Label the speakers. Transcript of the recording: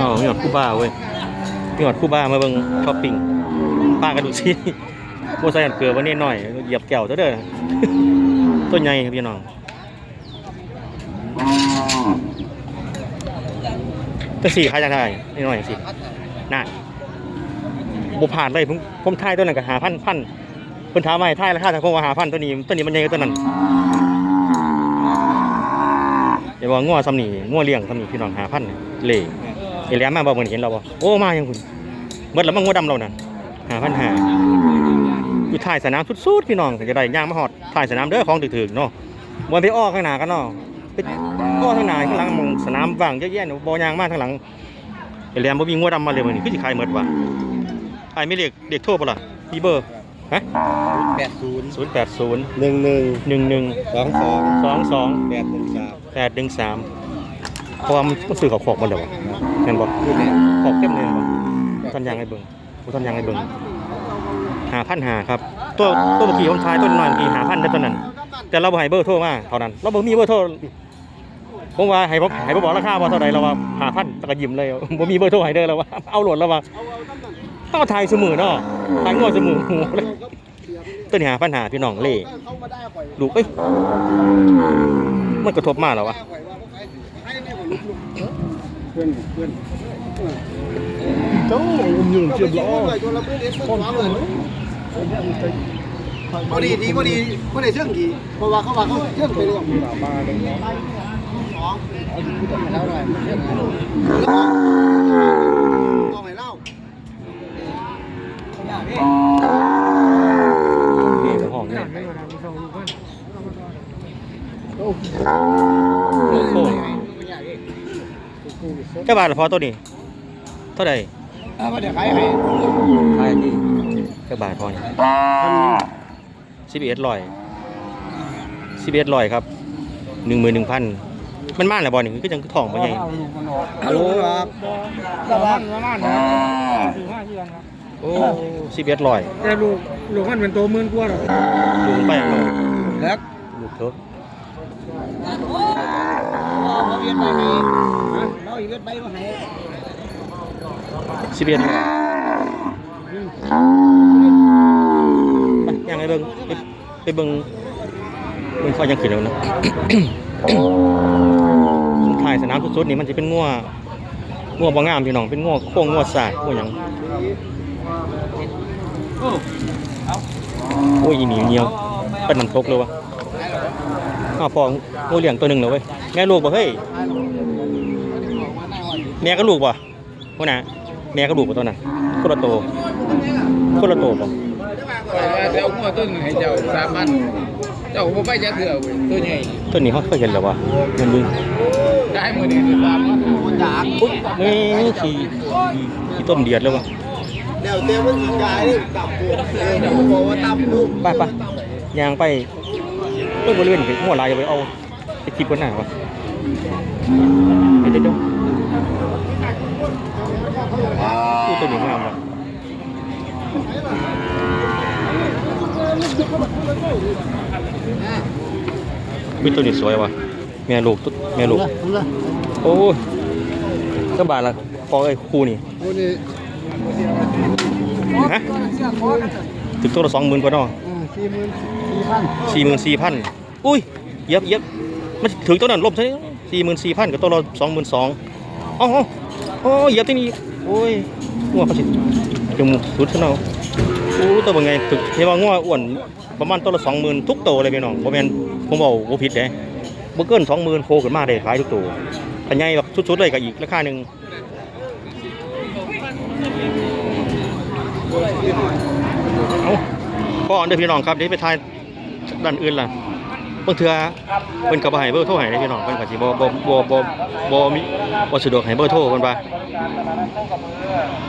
Speaker 1: อ๋อมีหอดคู่บ้าเว้ยมีหอดคู่บ้ามาเบิ่งช้อปปิ้งป้ากันดูสิโมใส่อันเกลือวันนี้หน่อยเหยียบแก้วซะเด้อต้นใหญ่ครับพี่น้องจะสี่ขายจะได้นี่หน่อยสิน่าบุผ่านเลยผมผมทายตัวนั้นก็หาพันพัน พิ่นถามมาให้ทายราคาแต่ผมว่าหาพันตัวนี้ตัวนี้มันใหญ่กว่าตัวนั้นอย่าว่างัวซ้ำนี่งัวเลี้ยงซ้ำนี่พี่น้องหาพันเล่ไอ้แหลมมาบ่เหมือนเห็นเราบ่โอ้มายังคุณเบิดแล้วมันงัวดำเรานั่นหาพันหาอยู่ท้ายสนามสุดๆพี่น้องจะได้ย่างมาฮอดท้ายสนามเด้อของถึกๆเนาะบ่ไปอ้อข้างหน้ากันเนาะไปอ้อข้างหน้าข้างหลังมองสนามว่างเยอะแยะเนาะบ่ย่างมากข้างหลังไอ้แหลมบ่มีงัวดำมาเลยมื้อนี้คือสิขายหมดว่ะไอ้ไม่เรียกเด็กโทรบ่ล่ะมีเบอร์ ฮะ
Speaker 2: แปดศูนย์
Speaker 1: 080
Speaker 2: หนึ่งหนึ่ง
Speaker 1: 11
Speaker 2: สองสอง
Speaker 1: 22
Speaker 2: แปดหนึ่งสาม
Speaker 1: แปดหนึ่งสามเพราะว่ามันมันซื้อเขาขอกมาแล้วอะเห็นบ่
Speaker 2: คือเนี่ย
Speaker 1: ขอกเต็มเลยเห็นบ่ต้นยางไอ้เบิ่งบ่ต้นยางไอ้เบิ่งหาพันหาครับตัวตัวเมื่อกี้คนชายต้นน้อยเมื่อกี้หาพันได้ต้นนั้น แต่เราบ่ให้เบอร์โทรมาเท่านั้น เราบ่มีเบอร์โทรผมว่าให้ผมให้ผมบอกราคาว่าเท่าใดเราว่าหาพันตะกยิ้มเลยบ่มีเบอร์โทรให้เด้อแล้วว่าเอาโหลดแล้วว่า ต้องถ่ายเสมอเนาะถ่ายงวดเสมอหูเลยต้นหาพันหาพี่น้องเล่ลูกเอ้ยมันกระทบมาแล้ววะ
Speaker 2: เพื่อนเพื่อนเจ้าอมยืนเทียบล้อ
Speaker 3: พอดีดีพอดีพอดีเชื่องกี่เพราะว่าเขาว่าเขาเชื่องไปเรื่อง
Speaker 2: มีหลาบ้าเลยเนาะ
Speaker 3: แล้วหน่อยเชื่องต้องให้เล่า
Speaker 1: นี่เป็นห้องเนี่ย โอ้โหเจ้าบาทละพอตัวนี้ เท่าไหร่
Speaker 3: เดี๋ยวขายให้
Speaker 1: ใช่ที่เจ้าบาทพอนี่สิบเอ็ดร้อยสิบเอ็ดร้อยครับหนึ่งหมื่นหนึ่งพันมันมากแหละบอลนี่ก็ยังทองไปไง
Speaker 3: ฮัลโหลครับ
Speaker 4: ประมาณประมาณนะถือว่าเชื่อครับ
Speaker 1: โอ้สิบเอ็ดร้อย
Speaker 4: แต่ลูกลูกมันเป็นตัวหมื่นกว่าหรอก
Speaker 1: ลุงไปอะเนาะ
Speaker 3: แล้ว
Speaker 1: ลูกเถิก
Speaker 3: เราเรียนไปให้เราอีก
Speaker 1: สิบเอ็ดยไปยังไงเบิ้งไปเบิ้งเบิ้งข้อยังขึ้นแล้วนะถ่ายสนามสุดๆนี่มันจะเป็นงัวงัวบ่งามพี่น้องเป็นงัวโค้งงัวสาดงัวยังโอ้ยอีเหนียวเหนียวเป็นน้ำตกเลยวะ อ้าวพองูเลี้ยงตัวหนึ่งเลยเว้ยแม่ลูกบ่เฮ้ยแม่ก็ลูกบ่พ่อนะแม่ก็ลูกบ่ตัวน่ะคนละโตวคนละโตวบ่
Speaker 5: เจ้าหัวต้นให้เจ้าสามพันเจ้าผมไปจะเถื่อเว้ยตัวใหญ่
Speaker 1: ตัวนี้เขาเคยเห็นแล้ววะเงินดึง
Speaker 5: ได้มือหนึ่งสามพัน
Speaker 3: จาก
Speaker 1: อุ๊ยนี่ขี่ขี่ต้มเดียดเลยวะ
Speaker 3: เดี๋ยวเดี๋ยวมันยิงยายนี่ตับปุ๊บเดี๋ยวบอกว่าตับปุ๊บ
Speaker 1: ไปไปยางไป เพื่อบริเวณหัวลายไปเอาไปทิพย์กันหน้าวะเดี๋ยวเดี๋ยวตู้ตัวนี้งามวะวิตัวนี้สวยวะแม่ลูกตุ๊ดแม่ลูกโอ้ยเจ้าบาทละพอไอ้คู่นี่ฮะถึงตัวละสองหมื่นกว่าเนาะ
Speaker 3: สี่หมื่น สี่
Speaker 1: หมื่นสี่พันอุ้ยเย็บเย็บมันถึงตัวนั้นลบใช่ไหมสี่หมื่นสี่พันกับตัวละสองหมื่นสองอ๋ออ๋อเยียบที่นี่โอ้ยงัวเขาสิจมูกสุดเท่านั้นโอ้ตัวเป็นไงถึงเทว่างัวอ้วนประมาณตัวละสองหมื่นทุกตัวเลยพี่น้องผมเป็นผมบอกว่าผิดเด้บ่เกินสองหมื่นโคขึ้นมาได้ขายทุกตัวแต่ใหญ่แบบสุดๆเลยกับอีกราคาหนึ่งเอาพ่อเด้อพี่น้องครับเดี๋ยวไปทาย ด้านอื่นล่ะบางเทื่อเพิ่นก็บ่ให้เบอร์โทรให้เด้อพี่น้องเพิ่นก็สิบ่บ่บ่บ่บ่มีบ่สะดวกให้เบอร์โทรเพิ่นว่า